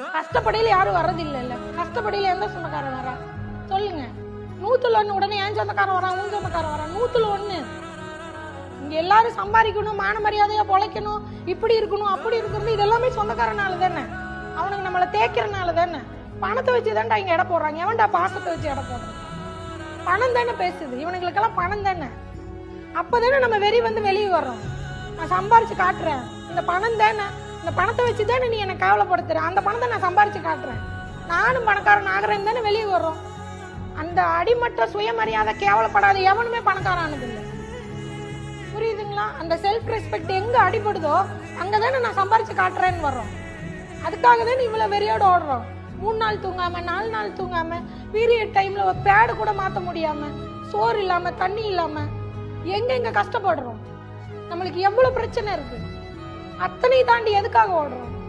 கஷ்டப்படையில யாரும் வர்றது இல்ல இல்ல கஷ்டப்படையில எந்த சொந்தக்காரன் வரா சொல்லுங்க. நூத்துல ஒண்ணு உடனே ஏன் சொந்தக்காரன் வரான் உன் சொந்தக்காரன் வரான் நூத்துல ஒண்ணு. இங்க எல்லாரும் சம்பாதிக்கணும் மான மரியாதையா பொழைக்கணும் இப்படி இருக்கணும் அப்படி இருக்கணும் இது எல்லாமே சொந்தக்காரனால தானே. அவனுக்கு நம்மளை தேய்க்கிறனால தானே. பணத்தை வச்சு தான்டா இங்க எடை போடுறாங்க. எவன்டா பாசத்தை வச்சு எடை போடுறான்? பணம் தானே பேசுது. இவனுங்களுக்கெல்லாம் பணம் தானே. அப்பதானே நம்ம வெறி வந்து வெளியே வர்றோம். நான் சம்பாரிச்சு காட்டுறேன். இந்த பணம் தானே. இந்த பணத்தை வச்சு தானே நீ என்னை கவலைப்படுத்துற? அந்த பணத்தை நான் சம்பாரிச்சு காட்டுறேன். நானும் பணக்காரன் ஆகிறேன் தானே வெளியே வர்றோம். அந்த அடிமட்ட சுயமரியாதை கேவலப்படாத எவனுமே பணக்காரன் ஆனதில்லை புரியுதுங்களா? அந்த செல்ஃப் ரெஸ்பெக்ட் எங்க அடிபடுதோ அங்க தானே நான் சம்பாரிச்சு காட்டுறேன்னு வர்றோம். அதுக்காக தானே இவ்வளவு வெறியோட ஓடுறோம். மூணு நாள் தூங்காம நாலு நாள் தூங்காம பீரியட் டைம்ல ஒரு பேடு கூட மாற்ற முடியாம சோறு இல்லாம தண்ணி இல்லாம எங்க எங்க கஷ்டப்படுறோம்? நம்மளுக்கு எவ்வளவு பிரச்சனை இருக்கு? அத்தனை தாண்டி எதுக்காக ஓடுறோம்?